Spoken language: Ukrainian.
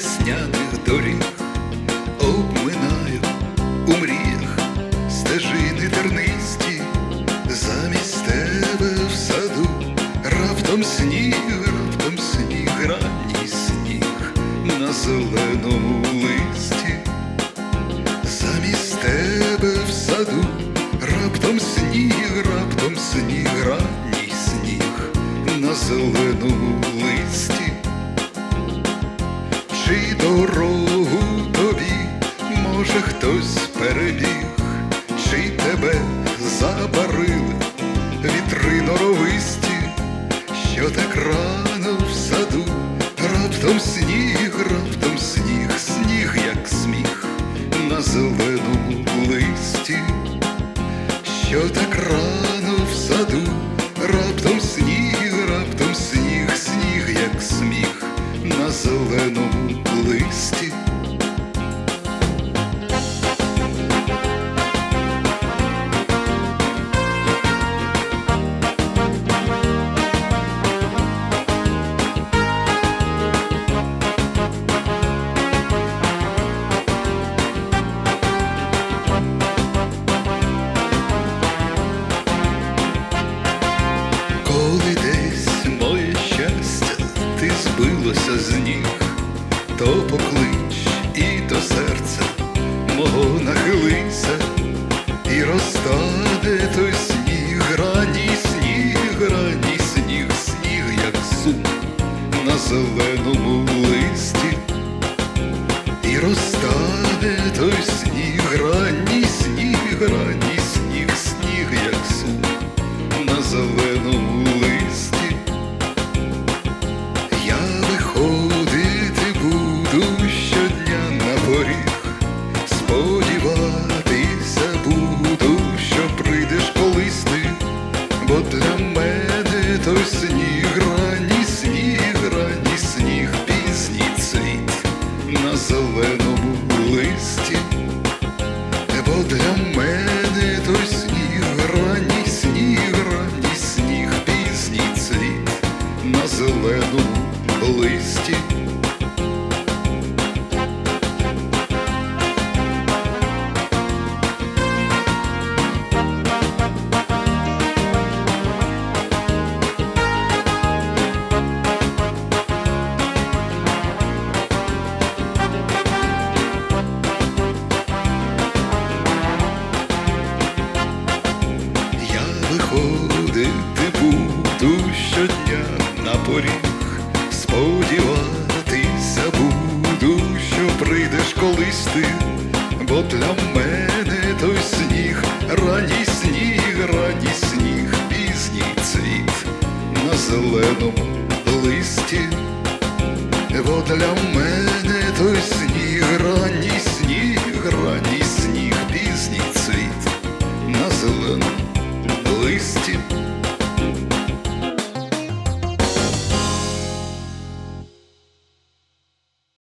весняних доріг, обминаю у мріях стежини тернисті, замість тебе в саду, раптом сніг, раптом сніг, ранній сніг на зеленому листі, замість тебе в саду, раптом сніг, раптом сніг, ранній сніг на зеленому листі. Чи дорогу тобі може хтось перебіг, чи тебе забарили вітри норовисті, що так рано в саду, раптом сніг, раптом сніг, сніг, як сміх на зеленому листі, що так рано зеленому листі. То поклич бо для мене той сніг, рані сніг, рані сніг, пізній цвіт на зеленому листі. Прийдеш бо для мене той сніг, ранній сніг, ранній сніг, пізній цвіт на зеленому листі, бо для мене